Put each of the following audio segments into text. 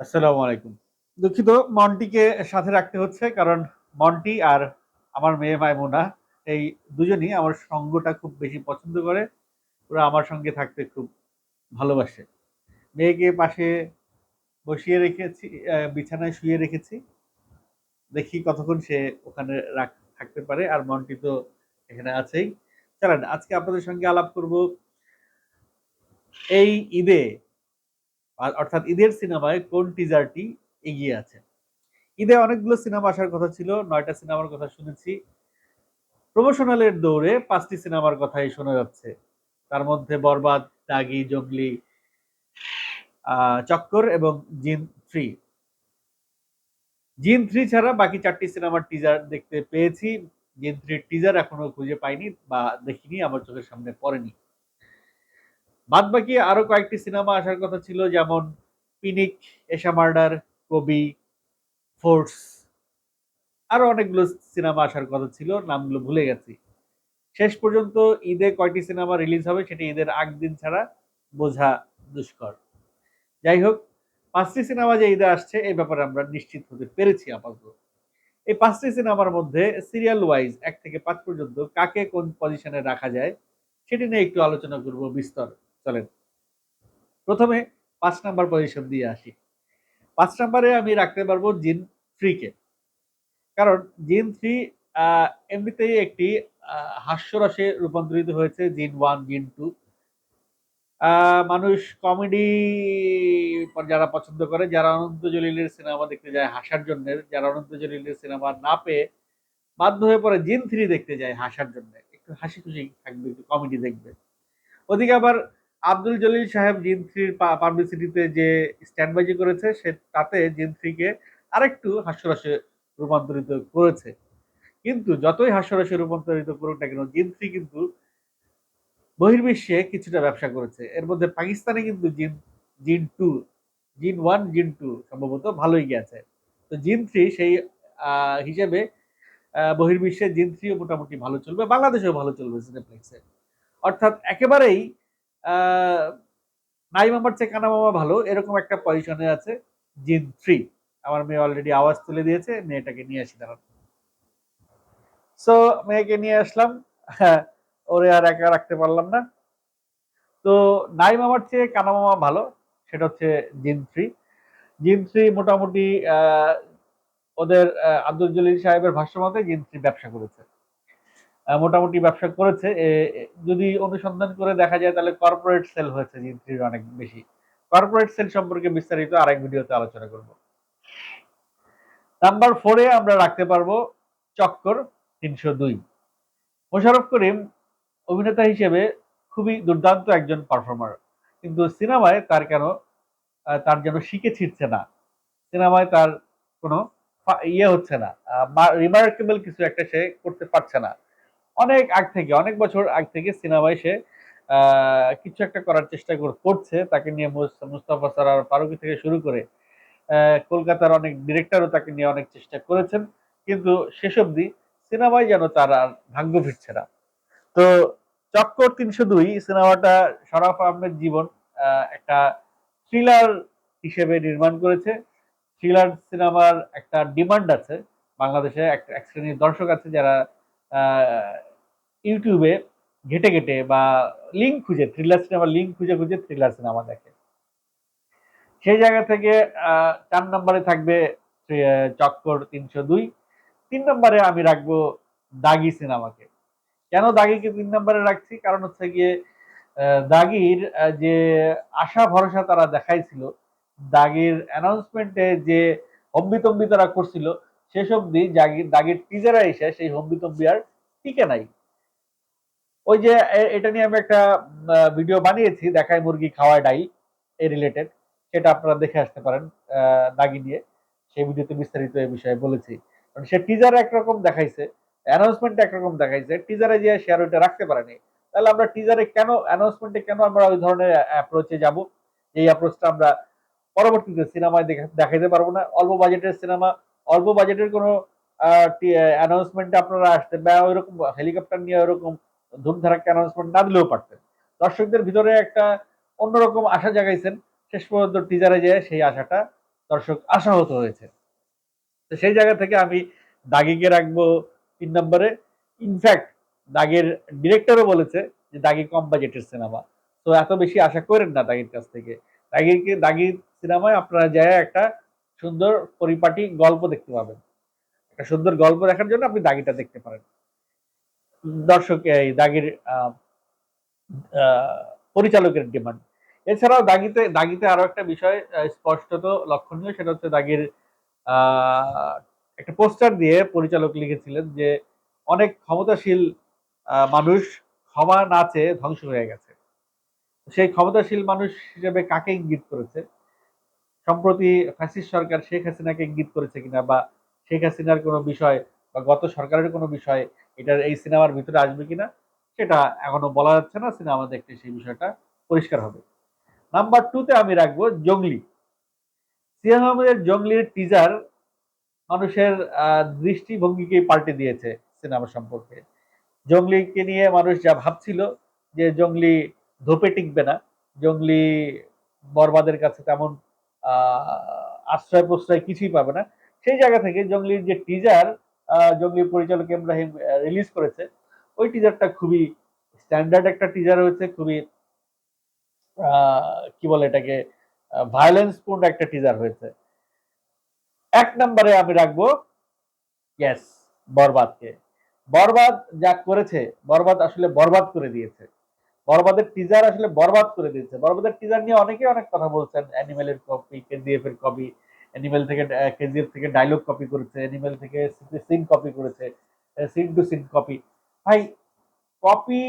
আসসালামু আলাইকুম। দুঃখিত, মন্টিকে সাথে রাখতে হচ্ছে কারণ মন্টি আর আমার মেয়ে মাইমুনা, এই দুজনই আমার সঙ্গটা খুব বেশি পছন্দ করে। ওরা আমার সঙ্গে থাকতে খুব ভালোবাসে। মেয়েকে পাশে বসিয়ে রেখেছি বিছানায় শুয়ে রেখেছি। দেখি কতক্ষণ সে ওখানে রাখ, থাকতে পারে আর মন্টি তো এখানে আছেই। চলেন, আজকে আপনাদের সঙ্গে আলাপ করব এই ঈদে অর্থাৎ ঈদের সিনেমায় কোন টিজারটি এগিয়ে আছে? ঈদে অনেকগুলো সিনেমা আসার কথা ছিল, নয়টা সিনেমার কথা শুনেছি। প্রমোশনালের দৌড়ে পাঁচটি সিনেমার কথাই শোনা যাচ্ছে। তার মধ্যে বরবাদ, দাগি, জঙ্গলি চক্কর এবং জিন থ্রি। জিন থ্রি ছাড়া বাকি চারটি সিনেমার টিজার দেখতে পেয়েছি। জিন থ্রির টিজার এখনও খুঁজে পাইনি বা দেখিনি, আমার চোখের সামনে পড়েনি। বাদ বাকি আরও কয়েকটি সিনেমা আসার কথা ছিল, যেমন পিনিক, এশা মার্ডার, কবি, ফোর্স, আরও অনেকগুলো সিনেমা আসার কথা ছিল, নামগুলো ভুলে গেছি। শেষ পর্যন্ত ঈদে কয়টি সিনেমা রিলিজ হবে সেটি ঈদের আগ দিন ছাড়া বোঝা দুষ্কর। যাই হোক, পাঁচটি সিনেমা যে ঈদে আসছে, এই ব্যাপারে আমরা নিশ্চিত হতে পেরেছি আপাতত। এই পাঁচটি সিনেমার মধ্যে সিরিয়াল ওয়াইজ এক থেকে পাঁচ পর্যন্ত কাকে কোন পজিশনে রাখা যায়, সেটি নিয়ে একটু আলোচনা করব বিস্তর। চলেন। প্রথমে পাঁচ নাম্বার পজিশন দিয়ে আসি। পাঁচ নাম্বারে আমি রাখতে পারব জিন থ্রিকে কারণ জিন থ্রি এমনিতেই একটি হাস্যরসে রূপান্তরিত হয়েছে জিন ওয়ান জিন টু মানুষ কমেডি যারা পছন্দ করে, যারা অনন্ত জলিলের সিনেমা দেখতে যায় হাসার জন্য, যারা অনন্ত জলিলের সিনেমা না পেয়ে বাধ্য হয়ে পড়ে জিন থ্রি দেখতে যায় হাসার জন্য। একটু হাসি খুশি থাকবে, একটু কমেডি দেখবে। ওদিকে আবার আব্দুল জলিল সাহেব জিন থ্রির পাবলিসিটিতে যে স্ট্যান্ডবাজি করেছে, সে তাতে জিন থ্রিকে আরেকটু হাস্যরসে রূপান্তরিত করেছে। কিন্তু যতই হাস্যরসে রূপান্তরিত করুক না কেন জিন থ্রি কিন্তু বহির্বিশ্বে কিছুটা ব্যবসা করেছে। এর মধ্যে পাকিস্তানে কিন্তু জিন জিন টু, জিন ওয়ান, জিন টু সম্ভবত ভালোই গেছে। তো জিন থ্রি সেই হিসেবে বহির্বিশ্বে জিন থ্রিও মোটামুটি ভালো চলবে, বাংলাদেশেও ভালো চলবে সিনেপ্লেক্সে অর্থাৎ একেবারেই নাই মামার চেয়ে কানা মামা ভালো এরকম একটা পজিশনে আছে জিন থ্রি আমার মেয়ে অলরেডি আওয়াজ তুলে দিয়েছে মেয়েটাকে নিয়ে আসি দাঁড়ান। সো মেয়েকে নিয়ে আসলাম হ্যাঁ, ওরে আর একা রাখতে পারলাম না। তো নাই মামার চেয়ে কানা মামা ভালো সেটা হচ্ছে জিন থ্রি জিন থ্রি মোটামুটি ওদের আব্দুল জলিল সাহেবের ভাষ্য মতে জিন থ্রি ব্যবসা করেছে। মোটামুটি ব্যবসা করেছে। যদি অনুসন্ধান করে দেখা যায় তাহলে কর্পোরেট সেল হয়েছে জিন থ্রির অনেক বেশি। কর্পোরেট সেল সম্পর্কে বিস্তারিত আরেক ভিডিওতে আলোচনা করব। নাম্বার ফোরে আমরা রাখতে পারব চক্কর তিনশো দুই। মোশাররফ করিম অভিনেতা হিসেবে খুবই দুর্দান্ত একজন পারফর্মার কিন্তু সিনেমায় তার কেন তার যেন শিখে ছিটছে না। সিনেমায় তার কোনো ইয়ে হচ্ছে না। রিমার্কেবল কিছু একটা সে করতে পারছে না। অনেক আগ থেকে, অনেক বছর আগ থেকে সিনেমায় সে কিছু একটা করার চেষ্টা করছে। তাকে নিয়ে মুস- মুস্তাফা সরার ফারুকি থেকে শুরু করে কলকাতার অনেক ডিরেক্টরও তাকে নিয়ে অনেক চেষ্টা করেছেন। কিন্তু শেষ অবধি সিনেমায় যেন তার আর ভাগ্য ফিরছে না। তো চক্কর তিনশো দুই সিনেমাটা শরাফ আহমেদ জীবন একটা থ্রিলার হিসেবে নির্মাণ করেছে। থ্রিলার সিনেমার একটা ডিমান্ড আছে। বাংলাদেশে এক শ্রেণির দর্শক আছে যারা ইউটিউবে ঘেটে ঘেটে বা লিঙ্ক খুঁজে থ্রিলার সিনেমার লিঙ্ক খুঁজে খুঁজে থ্রিলার সিনেমা দেখে। সেই জায়গা থেকে চার নম্বরে থাকবে চক্কর তিনশো দুই। তিন নম্বরে আমি রাখব দাগি সিনেমাকে কেন দাগিকে তিন নম্বরে রাখছি? কারণ হচ্ছে গিয়ে দাগির যে আশা, ভরসা তারা দেখাইছিল, দাগির অ্যানাউন্সমেন্টে যে হম্বিতম্বি তারা করছিল শেষ অব্দি দাগির টিজারে এসে সেই হম্বিতম্বি আর টিকে নাই। ওই যে এটা নিয়ে আমি একটা ভিডিও বানিয়েছি, দেখায় মুরগি খাওয়া ডাই এই রিলেটেড সেটা আপনারা দেখে আসতে পারেন দাগি নিয়ে সেই ভিডিওতে বিস্তারিত এই বিষয়ে বলেছি। কারণ সে টিজার একরকম দেখাইছে অ্যানাউন্সমেন্ট একরকম দেখাইছে টিজারে যে শেয়ার ওইটা রাখতে পারেনি, তাহলে আমরা টিজারে কেন অ্যানাউন্সমেন্টে কেন আমরা ওই ধরনের অ্যাপ্রোচে যাব? এই অ্যাপ্রোচটা আমরা পরবর্তীতে সিনেমায় দেখাইতে পারব না। অল্প বাজেটের সিনেমা অল্প বাজেটের কোনো অ্যানাউন্সমেন্টে আপনারা আসতে বা ওইরকম হেলিকপ্টার নিয়ে ওইরকম ধুমধারাক্কা অ্যানাউন্সমেন্ট না দিলেও পারতেন। দর্শকদের ভিতরে একটা অন্যরকম আশা জাগাইছেন। শেষ পর্যন্ত টিজারে যেয়ে সেই আশাটা দর্শক আশাহত হয়েছে। তো সেই জায়গা থেকে আমি দাগিকে রাখব তিন নম্বরে। ইনফ্যাক্ট দাগের ডিরেক্টরও বলেছে যে দাগি কম বাজেটের সিনেমা তো এত বেশি আশা করেন না দাগির কাছ থেকে। দাগিরকে দাগির সিনেমায় আপনারা যায় একটা সুন্দর পরিপাটি গল্প দেখতে পাবেন। একটা সুন্দর গল্প দেখার জন্য আপনি দাগিটা দেখতে পারেন। দর্শক, এই দাগির পরিচালকের ডিমান্ড। এছাড়াও দাগিতে দাগিতে আরও একটা বিষয় স্পষ্টত লক্ষণীয়, সেটা হচ্ছে দাগির একটা পোস্টার দিয়ে পরিচালক লিখেছিলেন যে, অনেক ক্ষমতাশীল মানুষ ক্ষমা না চেয়ে ধ্বংস হয়ে গেছে। সেই ক্ষমতাশীল মানুষ হিসেবে কাকে ইঙ্গিত করেছে? সম্প্রতি ফ্যাসিস্ট সরকার শেখ হাসিনাকে ইঙ্গিত করেছে কিনা বা শেখ হাসিনার কোনো বিষয় বা গত সরকারের কোনো বিষয়, এটার এই সিনেমার ভিতরে আসবে কিনা, সেটা এখনও বলা যাচ্ছে না। সিনেমা দেখতে সেই বিষয়টা পরিষ্কার হবে। নাম্বার টুতে আমি রাখব জঙ্গলি। সিয়াম আহমেদের জঙ্গলির টিজার মানুষের দৃষ্টিভঙ্গিকে পাল্টে দিয়েছে সিনেমা সম্পর্কে। জঙ্গলিকে নিয়ে মানুষ যা ভাবছিল যে জঙ্গলি ধোপে টিকবে না, জঙ্গলি বরবাদের কাছে তেমন আশ্রয় প্রশ্রয় কিছুই পাবে না। সেই জায়গা থেকে জঙ্গলির যে টিজার জঙ্গলি পরিচালক ইব্রাহিম রিলিজ করেছে, ওই টিজারটা খুবই স্ট্যান্ডার্ড একটা টিজার হয়েছে, খুবই কি বলে এটাকে ভায়োলেন্স পূর্ণ একটা টিজার হয়েছে। এক নম্বরে আমি রাখব ইয়েস বরবাদকে। বরবাদ যা করেছে, বরবাদ আসলে বরবাদ করে দিয়েছে। বরবাদের টিজার আসলে বরবাদ করে দিয়েছে। বরবাদের টিজার নিয়ে অনেকে অনেক কথা বলছেন অ্যানিমেলের কপি কেজিএফ এর কপি অ্যানিমেল থেকে কেজিএফ থেকে ডায়লগ কপি করেছে অ্যানিমেল থেকে সিন কপি করেছে সিন টু সিন কপি ভাই কপি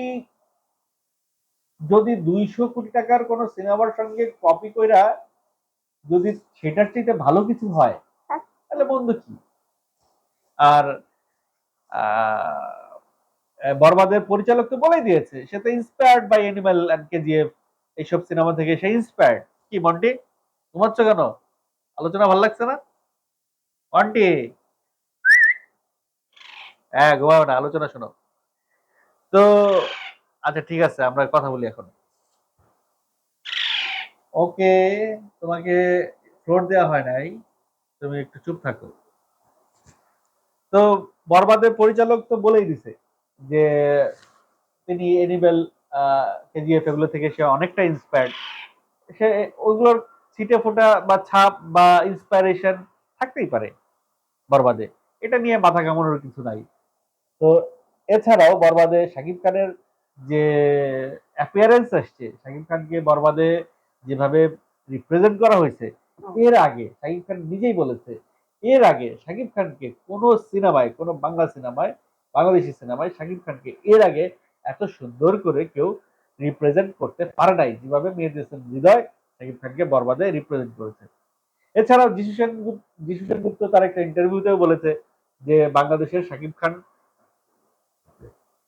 যদি দুইশো কোটি টাকার কোন সিনেমার সঙ্গে কপি কইরা যদি সেটার চাইতে ভালো কিছু হয় তাহলে বন্ধু কি? আর আহ, বরবাদের পরিচালক তো বলেই দিয়েছে, সে তো inspired by animal and KGF এইসব সিনেমা থেকে, সে ইন্সপায়ার্ড কি, মন্টি? ঘুমাচ্ছ কেন? আলোচনা ভালো লাগছে না? মন্টি? হ্যাঁ ঘুমাও না, আলোচনা শোনো। তো আচ্ছা ঠিক আছে, আমরা কথা বলি এখন। ওকে, তোমাকে ফ্লোর দেওয়া হয় নাই, তুমি একটু চুপ থাকো। তো, বরবাদের পরিচালক তো বলেই দিছে। যে তিনি এনিমেল কেজিএফ এগুলো থেকে সে অনেকটা ইন্সপায়ার্ড সে ওইগুলোর ছিটে ফোটা বা ছাপ বা ইন্সপায়ারেশন থাকতেই পারে বরবাদে। এটা নিয়ে মাথা কামানোর কিছু নাই। তো এছাড়াও বরবাদে শাকিব খানের যে অ্যাপিয়ারেন্স আসছে, শাকিব খানকে বরবাদে যেভাবে রিপ্রেজেন্ট করা হয়েছে, এর আগে শাকিব খান নিজেই বলেছে, এর আগে শাকিব খানকে কোনো সিনেমায়, কোনো বাংলা সিনেমায় বাংলাদেশি সিনেমায় শাকিব খানকে এর আগে এত সুন্দর করে কেউ রিপ্রেজেন্ট করতে পারে নাই, যেভাবে মেহেদি হাসান হৃদয়, শাকিব খানকে বরবাদে রিপ্রেজেন্ট করেছে এছাড়াও যিশু সেন গুপ- যিশু সেনগুপ্ত তার একটা ইন্টারভিউতেও বলেছে যে বাংলাদেশের শাকিব খান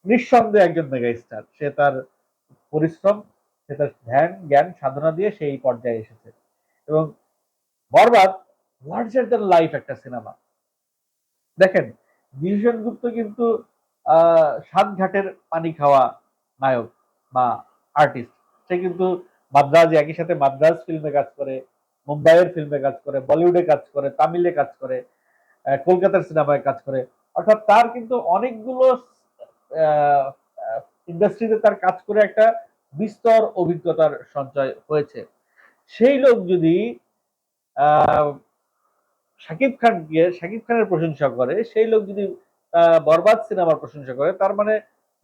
নিঃসন্দেহে একজন মেগা স্টার সে তার পরিশ্রম, সে তার ধ্যান, জ্ঞান, সাধনা দিয়ে সেই পর্যায়ে এসেছে। এবং বরবাদ লার্জার দ্যান লাইফ একটা সিনেমা দেখেন বিভীষণ গুপ্ত কিন্তু, আহ সাতঘাটের পানি খাওয়া নায়ক বা আর্টিস্ট সে কিন্তু মাদ্রাজ, একই সাথে মাদ্রাজ ফিল্মে কাজ করে, মুম্বাইয়ের ফিল্মে কাজ করে, বলিউডে কাজ করে, তামিলে কাজ করে কলকাতার সিনেমায় কাজ করে। অর্থাৎ তার কিন্তু অনেকগুলো ইন্ডাস্ট্রিতে তার কাজ করে একটা বিস্তর অভিজ্ঞতার সঞ্চয় হয়েছে। সেই লোক যদি শাকিব খানকে শাকিব খানের প্রশংসা করে, সেই লোক যদি বরবাদ সিনেমার প্রশংসা করে, তার মানে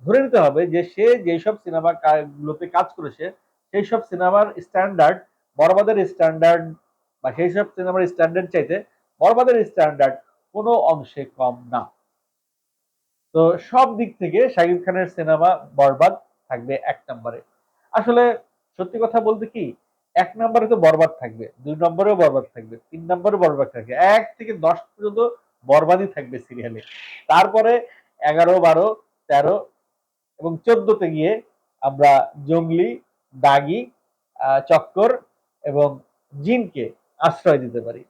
ধরে নিতে হবে যে সে যেসব সিনেমা গুলোতে কাজ করেছে সেই সব সিনেমার স্ট্যান্ডার্ড, বরবাদের স্ট্যান্ডার্ড বা সেই সব সিনেমার স্ট্যান্ডার্ড চাইতে বরবাদের স্ট্যান্ডার্ড কোনো অংশে কম না। তো সব দিক থেকে শাকিব খানের সিনেমা বরবাদ থাকবে এক নম্বরে। আসলে সত্যি কথা বলতে কি এক নম্বরে তো বরবাদ থাকবে, দুই নম্বরেও বরবাদ থাকবে, তিন নম্বরে বরবাদ থাকবে, এক থেকে দশ পর্যন্ত বরবাদই থাকবে সিরিয়ালে তারপরে এগারো, বারো, তেরো এবং চোদ্দতে গিয়ে আমরা জঙ্গলি, দাগি চক্কর এবং জিনকে আশ্রয় দিতে পারি।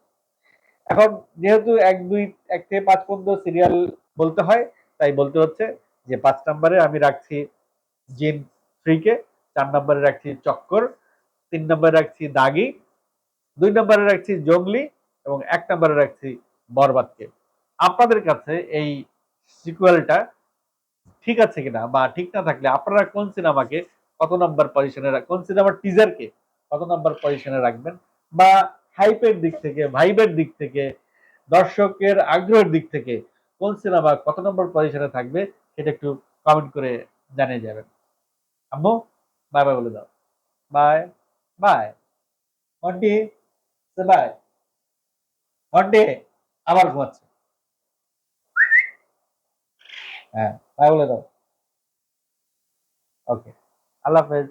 এখন যেহেতু এক, দুই, এক থেকে পাঁচ পর্যন্ত সিরিয়াল বলতে হয়, তাই বলতে হচ্ছে যে পাঁচ নম্বরে আমি রাখছি জিন থ্রিকে চার নম্বরে রাখছি চক্কর তিন নম্বরে রাখছি দাগি, দুই নম্বরে রাখছি জঙ্গলি এবং এক নম্বরে রাখছি বরবাদকে আপনাদের কাছে এই সিকুয়েলটা ঠিক আছে কিনা বা ঠিক না থাকলে আপনারা কোন সিনেমাকে, কত নম্বর পজিশনে কোন সিনেমার টিজারকে কত নম্বর পজিশনে রাখবেন বা হাইপের দিক থেকে ভাইবের দিক থেকে, দর্শকের আগ্রহের দিক থেকে কোন সিনেমা কত নম্বর পজিশনে থাকবে সেটা একটু কমেন্ট করে জানিয়ে যাবেন। আম্মু বাই বাই বলে দাও। Bye bye Monty bye Monty আবার ঘুমাচ্ছে। হ্যাঁ বাই বলে দাও। ওকে আল্লাহ হাফেজ।